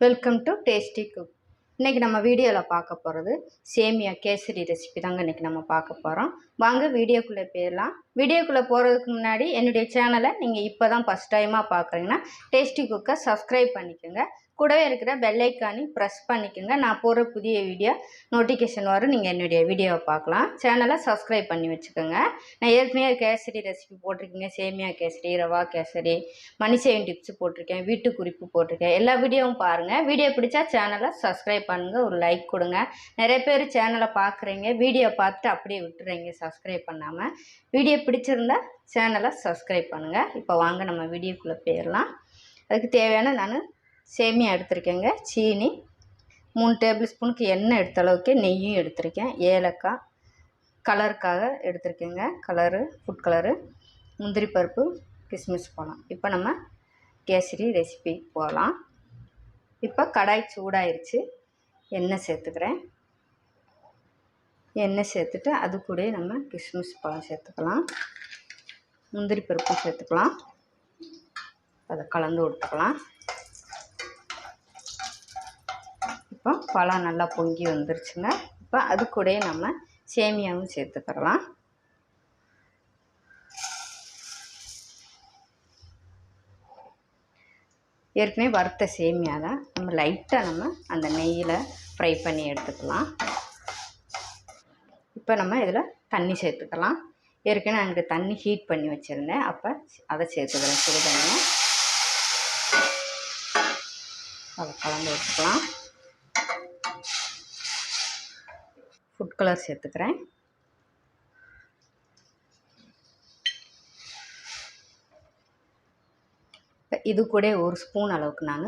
Welcome to tasty cook இன்றைக்கி நம்ம வீடியோவில் பார்க்க போகிறது சேமியா கேசரி ரெசிபி தாங்க இன்றைக்கி நம்ம பார்க்க போகிறோம் வாங்க வீடியோக்குள்ளே போயிடலாம். வீடியோக்குள்ளே போகிறதுக்கு முன்னாடி என்னுடைய சேனலை நீங்கள் இப்போ தான் ஃபஸ்ட் டைமாக பார்க்குறீங்கன்னா டேஸ்டி குக்கை சப்ஸ்கிரைப் பண்ணிக்கோங்க. கூடவே இருக்கிற பெல்லைக்கானி ப்ரெஸ் பண்ணிக்கோங்க. நான் போடுற புதிய வீடியோ நோட்டிஃபிகேஷன் வரும் நீங்கள் என்னுடைய வீடியோவை பார்க்கலாம். சேனலை சப்ஸ்கிரைப் பண்ணி வச்சுக்கோங்க. நான் ஏற்கனவே கேசரி ரெசிபி போட்டிருக்கீங்க. Semiya kesari rava kesari money saving tips போட்டிருக்கேன் வீட்டு குறிப்பு போட்டிருக்கேன். எல்லா வீடியோவும் பாருங்கள் வீடியோ பிடிச்சா சேனலை சப்ஸ்கிரைப் பண்ணுங்கள் ஒரு லைக் கொடுங்க. நிறைய பேர் சேனலை பார்க்குறீங்க. வீடியோ பார்த்துட்டு அப்படியே விட்டுறீங்க. சப்ஸ்கிரைப் பண்ணாமல் வீடியோ பிடிச்சிருந்தா சேனலை சப்ஸ்கிரைப் பண்ணுங்கள் இப்போ வாங்க நம்ம வீடியோக்குள்ளே போயிடலாம். அதுக்கு தேவையான நான் சேமியா எடுத்திருக்கேங்க. சீனி மூணு டேபிள் ஸ்பூனுக்கு எண்ணெய் எடுத்த அளவுக்கு நெய்யும் எடுத்திருக்கேன். ஏலக்காய் கலருக்காக எடுத்திருக்கேங்க. Colour food colour. முந்திரி பருப்பு கிஸ்மிஸ் போகலாம் இப்போ நம்ம கேசரி ரெசிபி போகலாம் இப்போ கடாய் சூடாயிருச்சு. எண்ணெய் சேர்த்துக்கிறேன். எண்ணெய் சேர்த்துட்டு அது கூட நம்ம கிஸ்மிஸ் பழம் சேர்த்துக்கலாம். முந்திரி பருப்பும் சேர்த்துக்கலாம். அதை கலந்து கொடுத்துக்கலாம் இப்போ பழம் நல்லா பொங்கி வந்துருச்சுங்க. இப்போ அது கூடயே நம்ம சேமியாவும் சேர்த்துக்கிறலாம். ஏற்கனவே வறுத்த சேமியா தான் நம்ம லைட்டாக நம்ம அந்த நெய்யில் ஃப்ரை பண்ணி எடுத்துக்கலாம். இப்போ நம்ம இதில் தண்ணி சேர்த்துக்கலாம். ஏற்கனவே அங்கே தண்ணி ஹீட் பண்ணி வச்சுருந்தேன். அப்போ அதை சேர்த்துக்கிறேன். சுடு தண்ணியை அதை கலந்து வச்சுக்கலாம் ஃபுட் கலர் சேர்த்துக்கிறேன் இது கூட ஒரு ஸ்பூன் அளவுக்கு நான்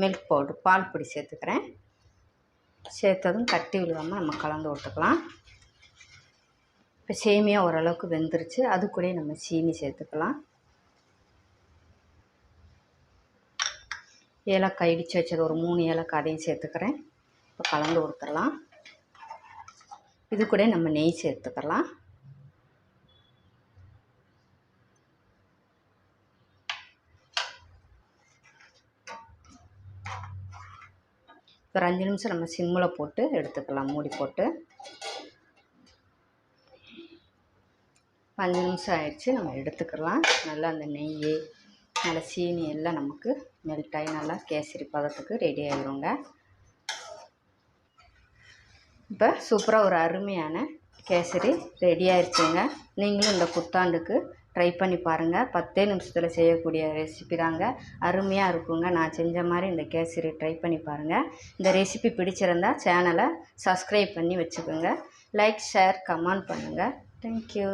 மில்க் பவுடர் பால் பொடி சேர்த்துக்கிறேன். சேர்த்ததும் கட்டி விழுவாமல் நம்ம கலந்து விட்டுக்கலாம். இப்போ சேமியா ஓரளவுக்கு வெந்துருச்சு. அது கூட நம்ம சீனி சேர்த்துக்கலாம். ஏலக்காய் இடித்து வச்சது ஒரு மூணு ஏலக்காய் அதையும் சேர்த்துக்கிறேன். இப்போ கலந்து கொடுத்துடலாம். இது கூட நம்ம நெய் சேர்த்துக்கலாம். ஒரு அஞ்சு நிமிஷம் நம்ம சிம்மில் போட்டு எடுத்துக்கலாம் மூடி போட்டு. அஞ்சு நிமிஷம் ஆயிடுச்சு நம்ம எடுத்துக்கலாம். நல்லா அந்த நெய் நல்லா சீனி எல்லாம் நமக்கு மெல்ட் ஆகி நல்லா கேசரி பதத்துக்கு ரெடி ஆகிருங்க இப்போ சூப்பராக ஒரு அருமையான கேசரி ரெடி ஆயிடுச்சுங்க நீங்களும் இந்த புத்தாண்டுக்கு ட்ரை பண்ணி பாருங்கள் பத்தே நிமிஷத்தில் செய்யக்கூடிய ரெசிபி தாங்க. அருமையாக இருக்குங்க. நான் செஞ்ச மாதிரி இந்த கேசரி ட்ரை பண்ணி பாருங்கள் இந்த ரெசிபி பிடிச்சிருந்தா சேனலை சப்ஸ்கிரைப் பண்ணி வச்சுக்கோங்க. லைக் ஷேர் கமெண்ட் பண்ணுங்கள் தேங்க்யூ